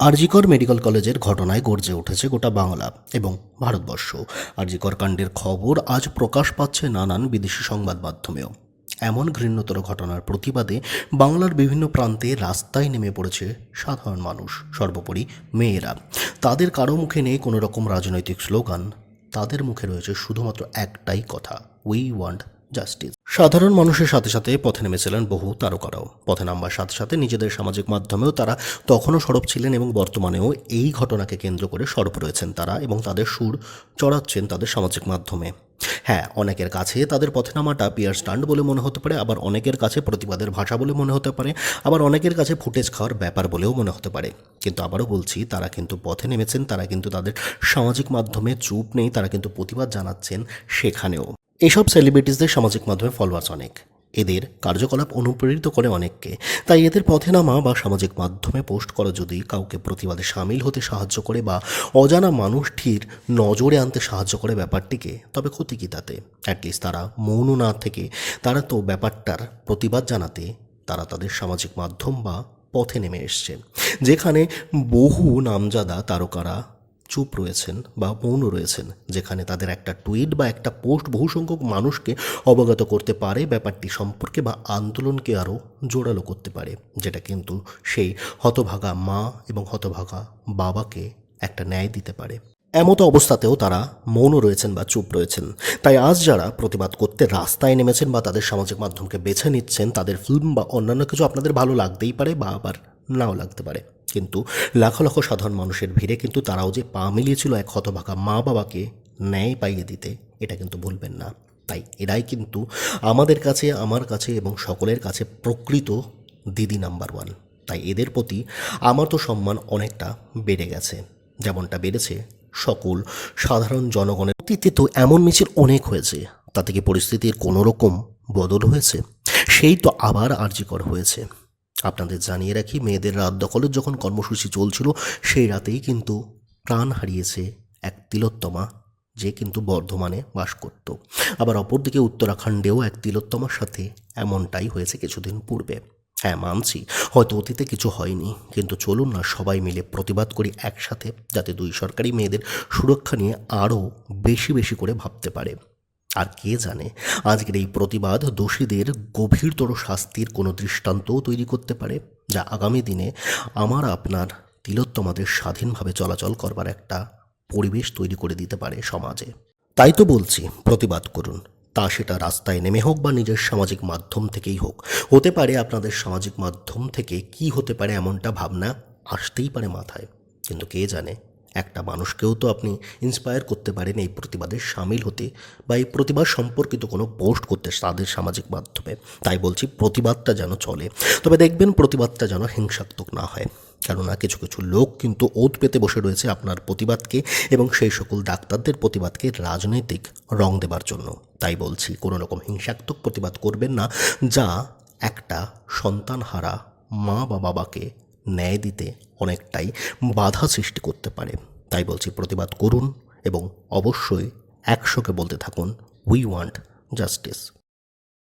RG Kar medical কলেজের ঘটনায় গর্জে উঠেছে গোটা বাংলা এবং ভারতবর্ষ। আরজিকর কাণ্ডের খবর আজ প্রকাশ পাচ্ছে নানান বিদেশি সংবাদ মাধ্যমেও। এমন ঘৃণ্যতর ঘটনার প্রতিবাদে বাংলার বিভিন্ন প্রান্তে রাস্তায় নেমে পড়েছে সাধারণ মানুষ, সর্বোপরি মেয়েরা। তাদের কারও মুখে নেই কোনো রকম রাজনৈতিক স্লোগান, তাদের মুখে রয়েছে শুধুমাত্র একটাই কথা উই ওয়ান্ট জাস্টিস। সাধারণ মানুষের সাথে সাথে পথে নেমেছিলেন বহু তারকারাও। পথে নামবার সাথে সাথে নিজেদের সামাজিক মাধ্যমেও তারা তখনও সরব ছিলেন এবং বর্তমানেও এই ঘটনাকে কেন্দ্র করে সরব রয়েছেন তারা এবং তাদের সুর চড়াচ্ছেন তাদের সামাজিক মাধ্যমে। হ্যাঁ অনেকের কাছে তাদের পথে নামাটা পিয়ার স্টান্ট বলে মনে হতে পারে, আবার অনেকের কাছে প্রতিবাদের ভাষা বলে মনে হতে পারে, আবার অনেকের কাছে ফুটেজ খাওয়ার ব্যাপার বলেও মনে হতে পারে। কিন্তু আবারও বলছি, তারা কিন্তু পথে নেমেছেন, তারা কিন্তু তাদের সামাজিক মাধ্যমে চুপ নেই, তারা কিন্তু প্রতিবাদ জানাচ্ছেন সেখানেও। এসব সেলিব্রিটিসদের সামাজিক মাধ্যমে ফলোয়ার্স অনেক। এদের কার্যকলাপ অনুপ্রেরিত করে অনেককে। তাই এদের পথে নামা বা সামাজিক মাধ্যমে পোস্ট করা যদি কাউকে প্রতিবাদে সামিল হতে সাহায্য করে বা অজানা মানুষটির নজরে আনতে সাহায্য করে ব্যাপারটিকে, তবে ক্ষতি কী তাতে? অ্যাটলিস্ট তারা মৌন না থেকে তারা তো ব্যাপারটার প্রতিবাদ জানাতে তারা তাদের সামাজিক মাধ্যম বা পথে নেমে এসছে। যেখানে বহু নামজাদা তারকারা চুপ রয়েছেন বা মৌন রয়েছেন, যেখানে তাদের একটা টুইট বা একটা পোস্ট বহু সংখ্যক মানুষকে অবগত করতে পারে, ব্যাপারটি সম্পর্কে বা আন্দোলনকে আরও জোরালো করতে পারে, যেটা কিন্তু সেই হতভাগা মা এবং হতভাগা বাবাকে একটা ন্যায় দিতে পারে। এমতো অবস্থাতেও তারা মৌন রয়েছেন বা চুপ রয়েছেন। তাই আজ যারা প্রতিবাদ করতে রাস্তায় নেমেছেন বা তাদের সামাজিক মাধ্যমকে বেছে নিচ্ছেন, তাদের ফিল্ম বা অন্যান্য কিছু আপনাদের ভালো লাগতেই পারে বা আবার নাও লাগতে পারে। কিন্তু লাখ লাখ সাধারণ মানুষের ভিড়ে কিন্তু তারাও যে পা মিলিয়েছিল এক হতভাগা মা বাবাকে ন্যায় পাইয়ে দিতে, এটা কিন্তু ভুলবেন না। তাই এরাই কিন্তু আমাদের কাছে, আমার কাছে এবং সকলের কাছে প্রকৃত দিদি নাম্বার ওয়ান। তাই এদের প্রতি আমার তো সম্মান অনেকটা বেড়ে গেছে। যেমনটা বেড়েছে সকল সাধারণ জনগণের। অতীতে তো এমন মিছিল অনেক হয়েছে, তাতে কি পরিস্থিতির কোনো রকম বদল হয়েছে? সেই তো আবার আর্জিকর হয়েছে। আপনাদের জানিয়ে রাখি, মেয়েদের রাত দখলের যখন কর্মসূচি চলছিল, সেই রাতেই কিন্তু প্রাণ হারিয়েছে এক তিলোত্তমা, যে কিন্তু বর্ধমানে বাস করত। আবার অপরদিকে উত্তরাখণ্ডেও এক তিলোত্তমার সাথে এমনটাই হয়েছে কিছুদিন পূর্বে। হ্যাঁ মানছি, হয়তো অতীতে কিছু হয়নি, কিন্তু চলুন না, সবাই মিলে প্রতিবাদ করি একসাথে, যাতে দুই সরকারি মেয়েদের সুরক্ষা নিয়ে আরও বেশি বেশি করে ভাবতে পারে। আর কে জানে, আজকের এই প্রতিবাদ দোষীদের গভীরতর শাস্তির কোনো দৃষ্টান্তও তৈরি করতে পারে, যা আগামী দিনে আমার, আপনার, তিলোত্তমাদের স্বাধীনভাবে চলাচল করবার একটা পরিবেশ তৈরি করে দিতে পারে সমাজে। তাই তো বলছি, প্রতিবাদ করুন। তা সেটা রাস্তায় নেমে হোক বা নিজের সামাজিক মাধ্যম থেকেই হোক। হতে পারে আপনাদের সামাজিক মাধ্যম থেকে কি হতে পারে এমনটা ভাবনা আসতেই পারে মাথায়। কিন্তু কে জানে একটা মানুষকেও তো আপনি ইন্সপায়ার করতে পারেন এই প্রতিবাদে সামিল হতে বা এই প্রতিবাদ সম্পর্কিত কোনো পোস্ট করতে তাদের সামাজিক মাধ্যমে। তাই বলছি প্রতিবাদটা যেন চলে। তবে দেখবেন প্রতিবাদটা যেন হিংসাত্মক না হয়। কেননা কিছু কিছু লোক কিন্তু ওত পেতে বসে রয়েছে আপনার প্রতিবাদকে এবং সেই সকল ডাক্তারদের প্রতিবাদকে রাজনৈতিক রং দেবার জন্য। তাই বলছি কোনো রকম হিংসাত্মক প্রতিবাদ করবেন না যা একটা সন্তানহারা মা বা বাবাকে ন্যায় দিতে অনেকটাই বাধা সৃষ্টি করতে পারে। তাই বলছি প্রতিবাদ করুন এবং অবশ্যই একশোকে বলতে থাকুন উই ওয়ান্ট জাস্টিস